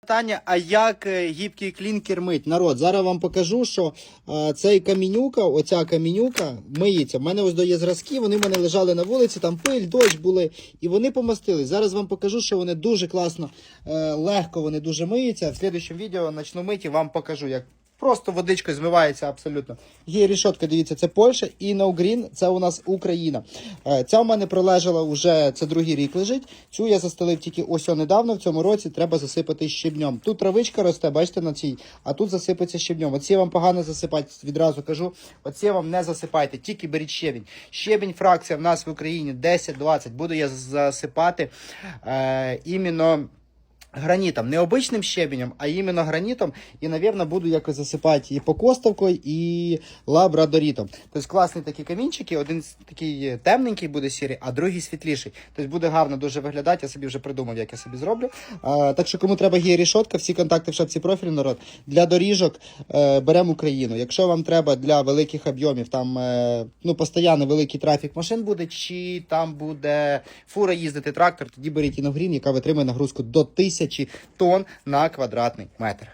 Питання, а як е, гібкий клінкер мить? Народ, зараз вам покажу, що е, цей камінюка, оця камінюка миється. У мене ось до є зразки, вони в мене лежали на вулиці, там пиль, дощ були, і вони помастились. Зараз вам покажу, що вони дуже класно, е, легко вони дуже миються. В слідчому відео начну миті, вам покажу, як просто водичкою змивається абсолютно. Є рішотка, дивіться, це Польща, і No Green це у нас Україна. Е, Ця у мене пролежала вже, це другий рік лежить. Цю я застелив тільки ось недавно, в цьому році треба засипати щебнем. Тут травичка росте, бачите, на цій, а тут засипається щебнем. Оці вам погано засипати, відразу кажу. Оці вам не засипайте, тільки беріть щебінь. Щебінь фракція в нас в Україні 10-20. Буду я засипати е, іменно. Гранітом, не обичним щебенем, а іменно гранітом. І, напевно, буду якось засипати і покостовкою, і лабрадорітом. Тобто класні такі камінчики, один такий темненький буде сірий, а другий світліший. Тобто буде гарно дуже виглядати. Я собі вже придумав, як я собі зроблю. Так що, кому треба гія-рішотка, всі контакти в шапці профілю, народ. Для доріжок е, беремо Україну. Якщо вам треба для великих об'ємів, там е, ну, постійно великий трафік машин буде, чи там буде фура їздити трактор, тоді беріть іногрін, яка витримує нагрузку до 1000 тонн на квадратний метр.